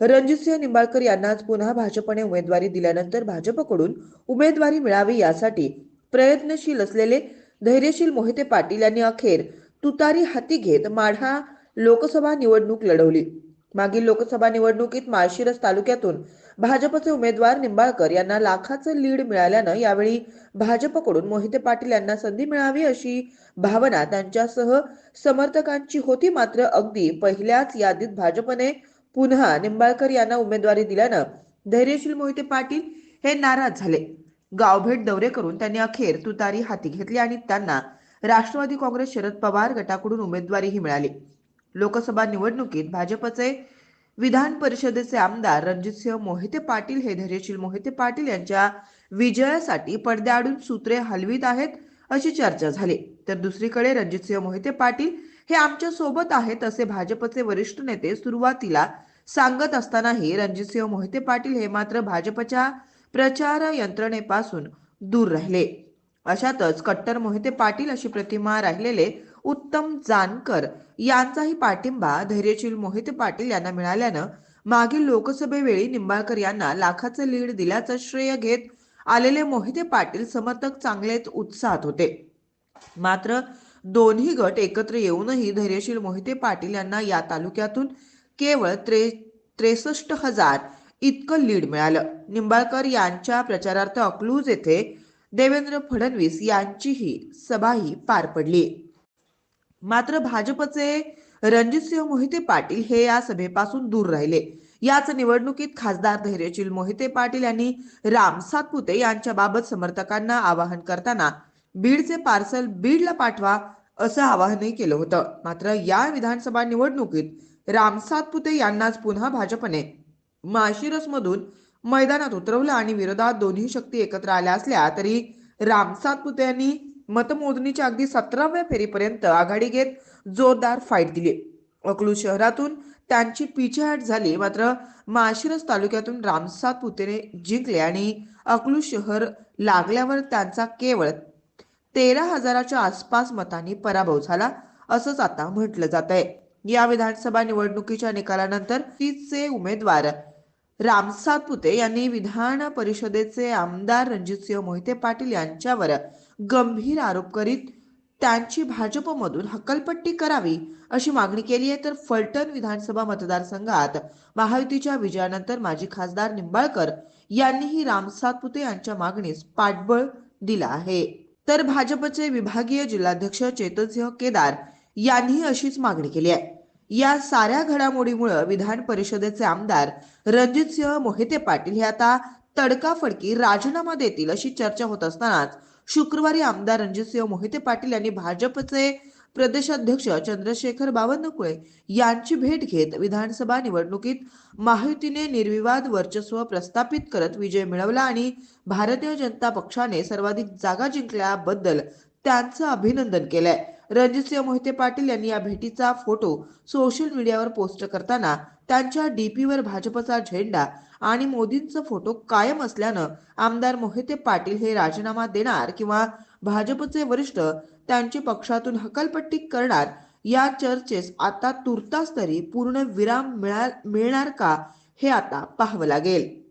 रणजितसिंह निंबाळकर यांनाच पुन्हा भाजपने उमेदवारी दिल्यानंतर भाजपकडून उमेदवारी मिळावी यासाठी प्रयत्नशील असलेले धैर्यशील मोहिते पाटील यांनी अखेर तुतारी हाती घेत माढा लोकसभा निवडणूक लढवली. मागील लोकसभा निवडणुकीत माळशिरस तालुक्यातून भाजपचे उमेदवार निंबाळकर यांना लाखाचं लीड मिळाल्यानं यावेळी भाजपकडून मोहिते पाटील यांना संधी मिळावी अशी भावना त्यांच्यासह समर्थकांची होती मात्र अगदी पहिल्याच यादीत भाजपने पुन्हा निंबाळकर यांना उमेदवारी दिल्यानं धैर्यशील मोहिते पाटील हे नाराज झाले. गावभेट दौरे करून त्यांनी अखेर तुतारी हाती घेतली आणि त्यांना राष्ट्रवादी काँग्रेस शरद पवार गटाकडून उमेदवारीही मिळाली. लोकसभा निवडणुकीत भाजपचे विधान परिषदेचे आमदार रणजितसिंह मोहिते पाटील हे धैर्यशील मोहिते पाटील यांच्या विजयासाठी पडद्याआडून सूत्रे हलवीत आहेत अशी चर्चा झाली. तर दुसरीकडे रणजितसिंह मोहिते पाटील हे आमच्यासोबत आहेत असे भाजपचे वरिष्ठ नेते सुरुवातीला सांगत असतानाही रणजितसिंह मोहिते पाटील हे मात्र भाजपच्या प्रचार यंत्रणेपासून दूर राहिले. अशातच कट्टर मोहिते पाटील अशी प्रतिमा राहिलेले उत्तम जानकर यांचाही पाठिंबा धैर्यशील मोहिते पाटील यांना मिळाल्यानं मागील लोकसभेवेळी निंबाळकर यांना लाखाचं लीड दिल्याचं श्रेय घेत आलेले मोहिते पाटील समर्थक चांगलेच उत्साहात होते. मात्र दोन्ही गट एकत्र येऊनही धैर्यशील मोहिते पाटील यांना या तालुक्यातून केवळ त्रे त्रेसष्ट हजार इतकं लीड मिळालं. निंबाळकर यांच्या प्रचारार्थ अकलूज येथे देवेंद्र फडणवीस यांचीही सभाही पार पडली. मात्र भाजपचे रणजितसिंह मोहिते पाटील हे या सभेपासून दूर राहिले. याच निवडणुकीत खासदार धैर्यशील मोहिते पाटील यांनी राम सातपुते यांच्याबाबत समर्थकांना आवाहन करताना बीडचे पार्सल बीडला पाठवा असं आवाहनही केलं होतं. मात्र या विधानसभा निवडणुकीत रामसातपुते यांनाच पुन्हा भाजपने माशिरसमधून मैदानात उतरवलं आणि विरोधात दोन्ही शक्ती एकत्र आल्या असल्या तरी रामसातपुते यांनी मतमोजणीच्या अगदी सतराव्या फेरीपर्यंत आघाडी घेत जोरदार फाईट दिली. अकलू शहरातून त्यांची पिछेहाट झाली मात्र माशिरस तालुक्यातून रामसात पुतेने जिंकले आणि अकलू शहर लागल्यावर त्यांचा केवळ तेरा हजाराच्या आसपास मतांनी पराभव झाला असंच आता म्हटलं जात आहे या विधानसभा निवडणुकीच्या निकालानंतर तीसचे उमेदवार रामसातपुते यांनी विधान परिषदेचे आमदार रणजितसिंह मोहिते पाटील यांच्यावर गंभीर आरोप करीत त्यांची भाजपमधून हक्कलपट्टी करावी अशी मागणी केली आहे. तर फलटण विधानसभा मतदारसंघात महायुतीच्या विजयानंतर माजी खासदार निंबाळकर यांनीही राम सातपुते यांच्या मागणीस पाठबळ दिला आहे. तर भाजपचे विभागीय जिल्हाध्यक्ष चेतनसिंह केदार यांनीही अशीच मागणी केली आहे. या साऱ्या घडामोडीमुळे विधान परिषदेचे आमदार रणजितसिंह मोहिते पाटील हे आता तडकाफडकी राजीनामा देतील अशी चर्चा होत असतानाच शुक्रवारी आमदार रणजितसिंह मोहिते पाटील यांनी भाजपचे प्रदेशाध्यक्ष चंद्रशेखर बावनकुळे यांची भेट घेत विधानसभा निवडणुकीत महायुतीने निर्विवाद वर्चस्व प्रस्थापित करत विजय मिळवला आणि भारतीय जनता पक्षाने सर्वाधिक जागा जिंकल्याबद्दल त्यांचं अभिनंदन केलंय. रणजितसिंह मोहिते पाटील यांनी या भेटीचा फोटो सोशल मीडियावर पोस्ट करताना त्यांच्या डीपीवर भाजपचा झेंडा आणि मोदींचा फोटो कायम असल्यानं आमदार मोहिते पाटील हे राजीनामा देणार किंवा भाजपचे वरिष्ठ त्यांची पक्षातून हकालपट्टी करणार या चर्चेस आता तुर्तास तरी पूर्ण विराम मिळणार का हे आता पाहावं लागेल.